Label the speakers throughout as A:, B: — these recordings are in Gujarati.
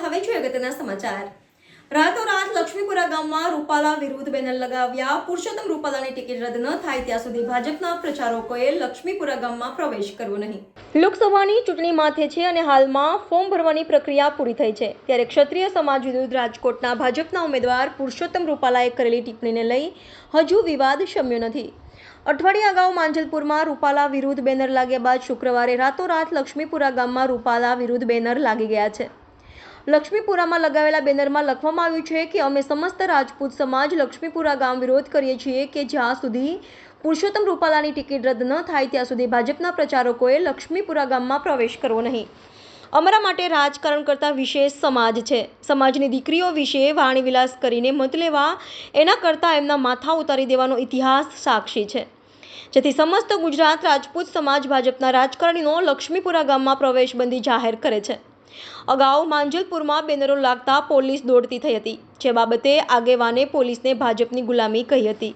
A: સમાચાર. રાતોરાત લક્ષ્મીપુરા ગામમાં રૂપાલા વિરુદ્ધ બેનર લગાવ્યા. પુરુષોત્તમ રૂપાલાની ટિકિટ રદ ન થાય ત્યાં સુધી ભાજપના પ્રચારકોએ લક્ષ્મીપુરા ગામમાં પ્રવેશ કરવો નહીં. લોકસભાની ચૂંટણી માથે છે અને હાલમાં ફોર્મ ભરવાની પ્રક્રિયા પૂરી થઈ છે. ત્યારે ક્ષત્રિય સમાજ વિરુદ્ધ રાજકોટના ભાજપના ઉમેદવાર પુરુષોત્તમ રૂપાલાએ કરેલી ટિપ્પણીને લઈ હજુ વિવાદ શમ્યો નથી. અઠવાડિયા અગાઉ માંજલપુરમાં રૂપાલા વિરુદ્ધ બેનર લાગ્યા બાદ શુક્રવારે રાતોરાત લક્ષ્મીપુરા ગામમાં રૂપાલા વિરુદ્ધ બેનર લાગી ગયા છે. લક્ષ્મીપુરામાં લગાવેલા બેનરમાં લખવામાં આવ્યું છે કે અમે સમસ્ત રાજપૂત સમાજ લક્ષ્મીપુરા ગામ વિરોધ કરીએ છીએ કે જ્યાં સુધી પુરુષોત્તમ રૂપાલાની ટિકિટ રદ ન થાય, ત્યાં સુધી ભાજપના પ્રચારકોએ લક્ષ્મીપુરા ગામમાં પ્રવેશ કરવો નહીં. અમારા માટે રાજકારણ કરતા વિશેષ સમાજ છે. સમાજની દીકરીઓ વિશે વાણીવિલાસ કરીને મત લેવા, એના કરતાં એમના માથા ઉતારી દેવાનો ઇતિહાસ સાક્ષી છે. જેથી સમસ્ત ગુજરાત રાજપૂત સમાજ ભાજપના રાજકારણીનો લક્ષ્મીપુરા ગામમાં પ્રવેશબંધી જાહેર કરે છે. અગાઉ માંજલપુરમાં બેનરો લાગતા પોલીસ દોડતી થઈ હતી. જે બાબતે આગેવાને પોલીસને ભાજપની ગુલામી કહી હતી.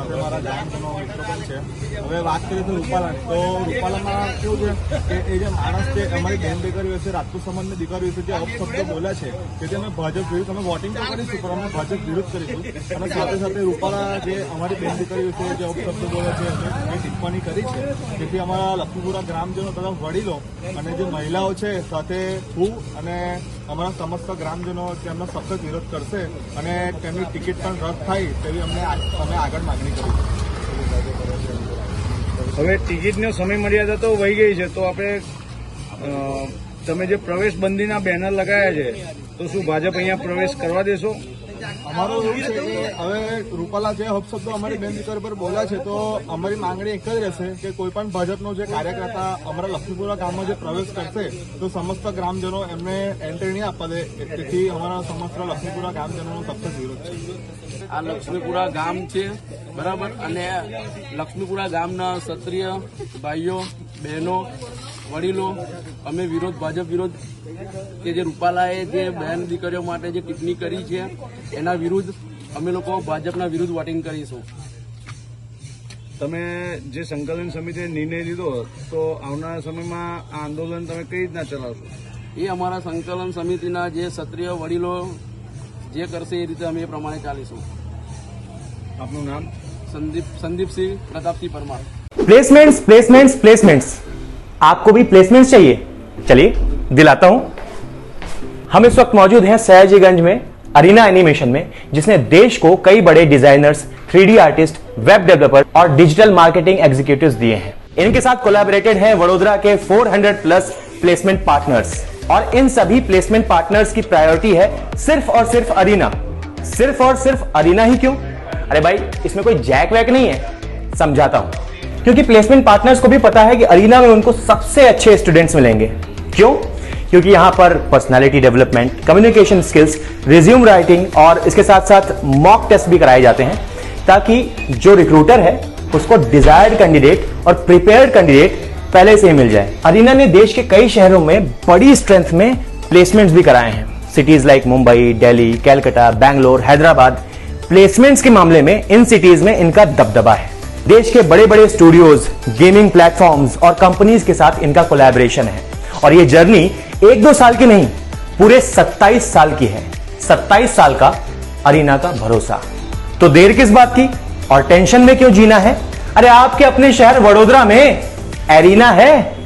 B: સાથે મારા છે હવે વાત કરીએ તો રૂપાલાની. તો રૂપાલામાં કેવું છે કે એ જે માણસ છે અમારી બેન દીકરીઓ છે, રાજપૂત સમાજની દીકરીઓ છે, જે અપશબ્દો બોલ્યા છે તેથી અમે ભાજપ વિરુદ્ધ અમે વોટિંગ તો કરીશું, પણ અમે ભાજપ વિરુદ્ધ કરીશું. અને સાથે સાથે રૂપાલા જે અમારી બેન દીકરીઓ છે, જે અપશબ્દો બોલે છે એ ટિપ્પણી કરી છે. તેથી અમારા લક્ષ્મીપુરા ગ્રામજનો તથા વડીલો અને જે મહિલાઓ છે, સાથે હું અને અમારા સમસ્ત ગ્રામજનો તેમનો સખત વિરોધ કરશે અને તેમની ટિકિટ પણ રદ થાય તેવી અમને અમે આગળ માગણી કરી
C: હવે ટિકિટનો સમય મર્યાદા તો વહી ગઈ છે, તો આપણે તમે જે પ્રવેશ બંધીના બેનર લગાવ્યા છે, તો શું ભાજપ અહીંયા પ્રવેશ કરવા દેશો?
B: અમારો એવું છે કે હવે રૂપાલા જે અપશબ્દો અમારી બેન દીકરી પર બોલ્યા છે, તો અમારી માંગણી એક જ રહેશે કે કોઈ પણ ભાજપનો જે કાર્યકર્તા અમારા લક્ષ્મીપુરા ગામમાં જે પ્રવેશ કરશે, તો સમસ્ત ગ્રામજનો એમને એન્ટ્રી નહીં આપવા દે. તેથી અમારા સમસ્ત લક્ષ્મીપુરા ગામજનોનો સખત વિરોધ છે.
D: આ લક્ષ્મીપુરા ગામ છે, બરાબર? અને લક્ષ્મીપુરા ગામના ક્ષત્રિય ભાઈઓ, બહેનો વડીલો અમે વિરોધ ભાજપ વિરોધ કે જે રૂપાલાએ જે બહેન દીકરીઓ માટે જે ટિપ્પણી કરી છે એના વિરુદ્ધ અમે લોકો ભાજપના વિરુદ્ધ વોટિંગ કરીશું.
C: તમે જે સંકલન સમિતિએ નિર્ણય લીધો તો આવનારા સમયમાં આ આંદોલન તમે કઈ રીતના ચલાવશો?
D: એ અમારા સંકલન સમિતિના જે ક્ષત્રિય વડીલો જે કરશે એ રીતે અમે એ પ્રમાણે ચાલીશું.
C: આપનું નામ?
D: Sandeep Sandeepsinh Pratapsinh Parmar.
E: Placement placement placement आपको भी प्लेसमेंट चाहिए। चलिए, दिलाता हूँ। हम इस वक्त मौजूद हैं सयाजीगंज में, अरीना एनिमेशन में, जिसने देश को कई बड़े designers three artist web developer और डिजिटल मार्केटिंग एग्जीक्यूटिव दिए हैं। इनके साथ कोलैबोरेटेड है वडोदरा के 400 प्लस प्लेसमेंट पार्टनर्स और इन सभी प्लेसमेंट पार्टनर्स की प्रायोरिटी है सिर्फ़ और सिर्फ़ अरीना। सिर्फ़ और सिर्फ़ अरीना ही क्यों? अरे भाई, इसमें कोई जैक वैक नहीं है। समझाता हूँ। क्योंकि प्लेसमेंट पार्टनर्स को भी पता है कि अरीना में उनको सबसे अच्छे स्टूडेंट्स मिलेंगे। क्यों? क्योंकि यहाँ पर personality development communication skills resume writing और इसके साथ साथ मॉक टेस्ट भी कराए जाते हैं ताकि जो रिक्रूटर है, उसको डिजायर्ड कैंडिडेट और प्रिपेयर्ड कैंडिडेट पहले से ही मिल जाए। अरीना ने देश के कई शहरों में बड़ी स्ट्रेंथ में प्लेसमेंट्स भी कराए हैं। Cities like Mumbai Delhi Calcutta Bangalore Hyderabad placements के मामले में इन सिटीज़ में इनका दबदबा है। देश के बड़े बड़े स्टूडियोज गेमिंग प्लेटफॉर्म्स और कंपनीज़ के साथ इनका कोलैबोरेशन है। और ये जर्नी एक दो साल की नहीं, पूरे 27 साल की है। 27 साल का अरीना का भरोसा। तो देर किस बात की? और टेंशन में क्यों जीना है? अरे आपके अपने शहर वडोदरा में एरीना है।